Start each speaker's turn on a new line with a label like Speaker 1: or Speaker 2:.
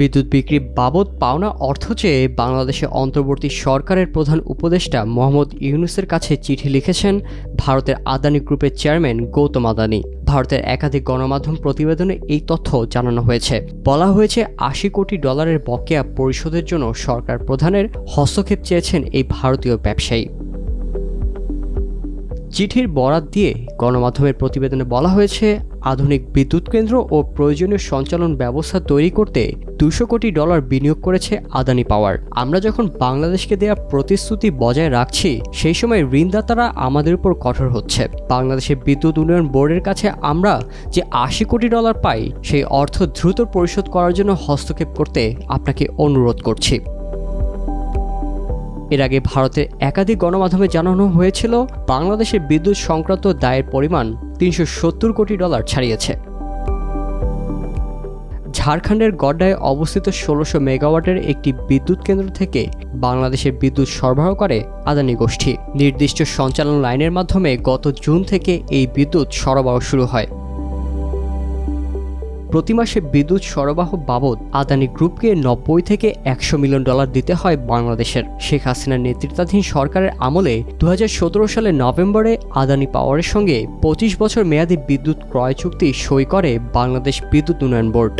Speaker 1: বিদ্যুৎ বিক্রি বাবদ পাওনা অর্থ চেয়ে বাংলাদেশে অন্তর্বর্তী সরকারের প্রধান উপদেষ্টা মোহাম্মদ ইউনুসের কাছে চিঠি লিখেছেন ভারতের আদানি গ্রুপের চেয়ারম্যান গৌতম আদানি। ভারতের একাধিক গণমাধ্যম প্রতিবেদনে এই তথ্য জানানো হয়েছে। বলা হয়েছে, আশি কোটি ডলারের বকেয়া পরিশোধের জন্য সরকার প্রধানের হস্তক্ষেপ চেয়েছেন এই ভারতীয় ব্যবসায়ী। চিঠির বরাত দিয়ে গণমাধ্যমের প্রতিবেদনে বলা হয়েছে, আধুনিক বিদ্যুৎ কেন্দ্র ও প্রয়োজনীয় সঞ্চালন ব্যবস্থা তৈরি করতে দুশো কোটি ডলার বিনিয়োগ করেছে আদানি পাওয়ার। আমরা যখন বাংলাদেশকে দেওয়া প্রতিশ্রুতি বজায় রাখছি, সেই সময় ঋণদাতারা আমাদের উপর কঠোর হচ্ছে। বাংলাদেশের বিদ্যুৎ উন্নয়ন বোর্ডের কাছে আমরা যে আশি কোটি ডলার পাই, সেই অর্থ দ্রুত পরিশোধ করার জন্য হস্তক্ষেপ করতে আপনাকে অনুরোধ করছি। এর আগে ভারতের একাধিক গণমাধ্যমে জানানো হয়েছিল, বাংলাদেশের বিদ্যুৎ সংক্রান্ত দায়ের পরিমাণ তিনশো সত্তর কোটি ডলার ছাড়িয়েছে। ঝাড়খণ্ডের গড্ডায় অবস্থিত ষোলোশো মেগাওয়াটের একটি বিদ্যুৎ কেন্দ্র থেকে বাংলাদেশের বিদ্যুৎ সরবরাহ করে আদানি গোষ্ঠী। নির্দিষ্ট সঞ্চালন লাইনের মাধ্যমে গত জুন থেকে এই বিদ্যুৎ সরবরাহ শুরু হয়। প্রতি মাসে বিদ্যুৎ সরবরাহ বাবদ আদানি গ্রুপকে নব্বই থেকে একশো মিলিয়ন ডলার দিতে হয় বাংলাদেশের। শেখ হাসিনার নেতৃত্বাধীন সরকারের আমলে দু হাজার সতেরো সালের নভেম্বরে আদানি পাওয়ারের সঙ্গে পঁচিশ বছর মেয়াদী বিদ্যুৎ ক্রয় চুক্তি সই করে বাংলাদেশ বিদ্যুৎ উন্নয়ন বোর্ড।